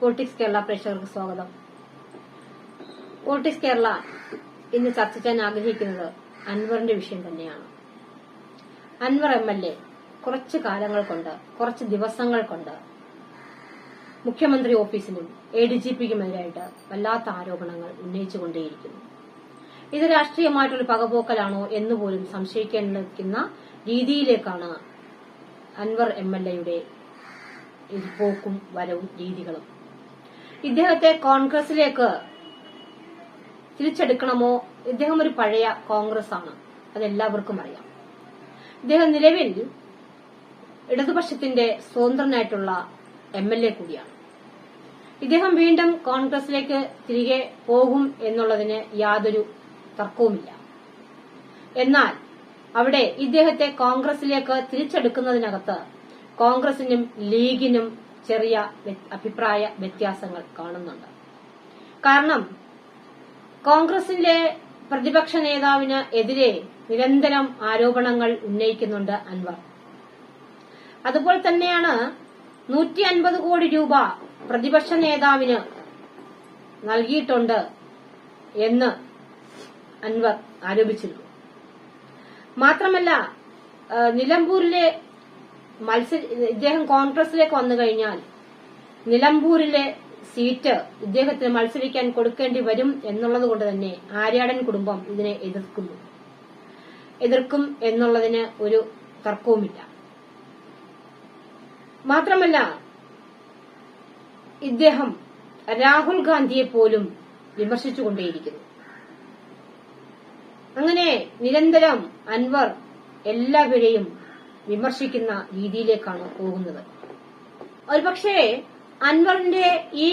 Politics Kerala പ്രേക്ഷകർക്ക് സ്വാഗതം. Politics Kerala ഇന്ന് ചർച്ച ചെയ്യാൻ ആഗ്രഹിക്കുന്നത് അൻവറിന്റെ വിഷയം തന്നെയാണ്. അൻവർ എം എൽ എ കുറച്ച് കാലങ്ങൾ കൊണ്ട് കുറച്ച് ദിവസങ്ങൾ കൊണ്ട് മുഖ്യമന്ത്രി ഓഫീസിനും എ ഡി ജി പിക്കുമെതിരായിട്ട് വല്ലാത്ത ആരോപണങ്ങൾ ഉന്നയിച്ചുകൊണ്ടേയിരിക്കുന്നു. ഇത് രാഷ്ട്രീയമായിട്ടുള്ള പകപോക്കലാണോ എന്ന് പോലും സംശയിക്കേണ്ടിരിക്കുന്ന രീതിയിലേക്കാണ് അൻവർ എം എൽ എയുടെ പോക്കും വരവും രീതികളും ഇദ്ദേഹത്തെ കോൺഗ്രസിലേക്ക് തിരിച്ചെടുക്കണമോ? ഇദ്ദേഹം ഒരു പഴയ കോൺഗ്രസ് ആണ് അതെല്ലാവർക്കും അറിയാം. ഇദ്ദേഹം നിലവിൽ ഇടതുപക്ഷത്തിന്റെ സ്വതന്ത്രനായിട്ടുള്ള എം എൽ എ കൂടിയാണ്. ഇദ്ദേഹം വീണ്ടും കോൺഗ്രസിലേക്ക് തിരികെ പോകും എന്നുള്ളതിന് യാതൊരു തർക്കവുമില്ല. എന്നാൽ അവിടെ ഇദ്ദേഹത്തെ കോൺഗ്രസിലേക്ക് തിരിച്ചെടുക്കുന്നതിനകത്ത് കോൺഗ്രസിനും ലീഗിനും ചെറിയ അഭിപ്രായ വ്യത്യാസങ്ങൾ കാണുന്നുണ്ട്. കാരണം കോൺഗ്രസിലെ പ്രതിപക്ഷ നേതാവിന് എതിരെ നിരന്തരം ആരോപണങ്ങൾ ഉന്നയിക്കുന്നുണ്ട് അൻവർ. അതുപോലെ തന്നെയാണ് നൂറ്റി അൻപത് കോടി രൂപ പ്രതിപക്ഷ നേതാവിന് നൽകിയിട്ടുണ്ട് എന്ന് അൻവർ ആരോപിച്ചിരുന്നു. മാത്രമല്ല നിലമ്പൂരിലെ മത്സര ഇദ്ദേഹം കോൺഗ്രസിലേക്ക് വന്നു കഴിഞ്ഞാൽ നിലമ്പൂരിലെ സീറ്റ് ഇദ്ദേഹത്തിന് മത്സരിക്കാൻ കൊടുക്കേണ്ടി വരും എന്നുള്ളത് കൊണ്ട് തന്നെ ആര്യാടൻ കുടുംബം ഇതിനെ എതിർക്കുന്നു. എതിർക്കും എന്നുള്ളതിന് ഒരു തർക്കവുമില്ല. മാത്രമല്ല ഇദ്ദേഹം രാഹുൽ ഗാന്ധിയെ പോലും വിമർശിച്ചുകൊണ്ടേയിരിക്കുന്നു. അങ്ങനെ നിരന്തരം അൻവർ എല്ലാവരെയും വിമർശിക്കുന്ന രീതിയിലേക്കാണ് പോകുന്നത്. ഒരുപക്ഷെ അൻവറിന്റെ ഈ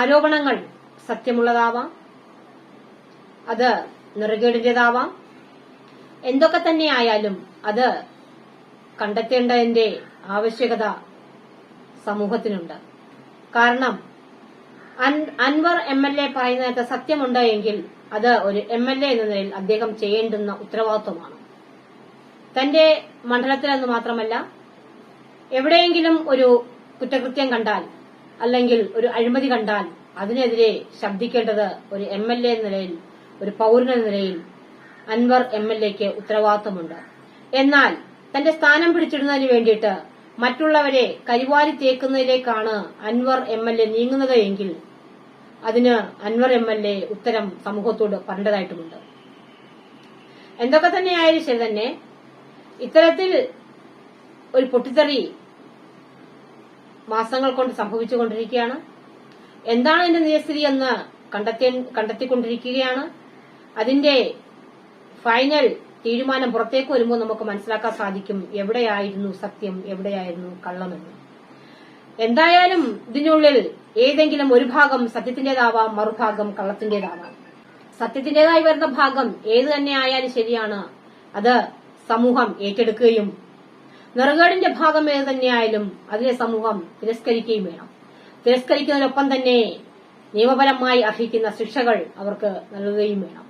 ആരോപണങ്ങൾ സത്യമുള്ളതാവാം അത് നിറകേടിന്റേതാവാം. എന്തൊക്കെ തന്നെയായാലും അത് കണ്ടെത്തേണ്ടതിന്റെ ആവശ്യകത സമൂഹത്തിനുണ്ട്. കാരണം അൻവർ എം എൽ എ പറയുന്നതിനകത്ത് സത്യമുണ്ട് എങ്കിൽ അത് ഒരു എം എൽ എ എന്ന നിലയിൽ അദ്ദേഹം ചെയ്യേണ്ടുന്ന ഉത്തരവാദിത്വമാണ്. തന്റെ മണ്ഡലത്തിൽ മണ്ഡലത്തിലെന്ന് മാത്രമല്ല എവിടെയെങ്കിലും ഒരു കുറ്റകൃത്യം കണ്ടാൽ അല്ലെങ്കിൽ ഒരു അഴിമതി കണ്ടാൽ അതിനെതിരെ ശബ്ദിക്കേണ്ടത് ഒരു എം എൽ എ എന്ന നിലയിൽ ഒരു പൌരൻ എന്ന നിലയിൽ അൻവർ എം എൽ എക്ക് ഉത്തരവാദിത്വമുണ്ട്. എന്നാൽ തന്റെ സ്ഥാനം പിടിച്ചിടുന്നതിന് വേണ്ടിയിട്ട് മറ്റുള്ളവരെ കരിവാരി തേക്കുന്നതിലേക്കാണ് അൻവർ എം എൽ എ നീങ്ങുന്നത് എങ്കിൽ അതിന് അൻവർ എം എൽ എ ഉത്തരം സമൂഹത്തോട് പറയേണ്ടതായിട്ടുമുണ്ട്. എന്തൊക്കെ തന്നെയായാലും ശരി തന്നെ ഇത്തരത്തിൽ ഒരു പൊട്ടിത്തെറി മാസങ്ങൾ കൊണ്ട് സംഭവിച്ചുകൊണ്ടിരിക്കുകയാണ്. എന്താണ് അതിന്റെ നിജസ്ഥിതി എന്ന് കണ്ടെത്തി കണ്ടെത്തിക്കൊണ്ടിരിക്കുകയാണ്. അതിന്റെ ഫൈനൽ തീരുമാനം പുറത്തേക്ക് വരുമ്പോൾ നമുക്ക് മനസ്സിലാക്കാൻ സാധിക്കും എവിടെയായിരുന്നു സത്യം എവിടെയായിരുന്നു കള്ളമെന്ന്. എന്തായാലും ഇതിനുള്ളിൽ ഏതെങ്കിലും ഒരു ഭാഗം സത്യത്തിന്റേതാവാം മറുഭാഗം കള്ളത്തിന്റേതാവാം സത്യത്തിന്റേതായി വരുന്ന ഭാഗം ഏത് തന്നെ ആയാലും ശരിയാണ്. അത് സമൂഹം ഏറ്റെടുക്കുകയും നെറുകേടിന്റെ ഭാഗം ഏത് തന്നെയായാലും അതിനെ സമൂഹം തിരസ്കരിക്കുകയും വേണം. തിരസ്കരിക്കുന്നതിനൊപ്പം തന്നെ നിയമപരമായി അർഹിക്കുന്ന ശിക്ഷകൾ അവർക്ക് നൽകുകയും വേണം.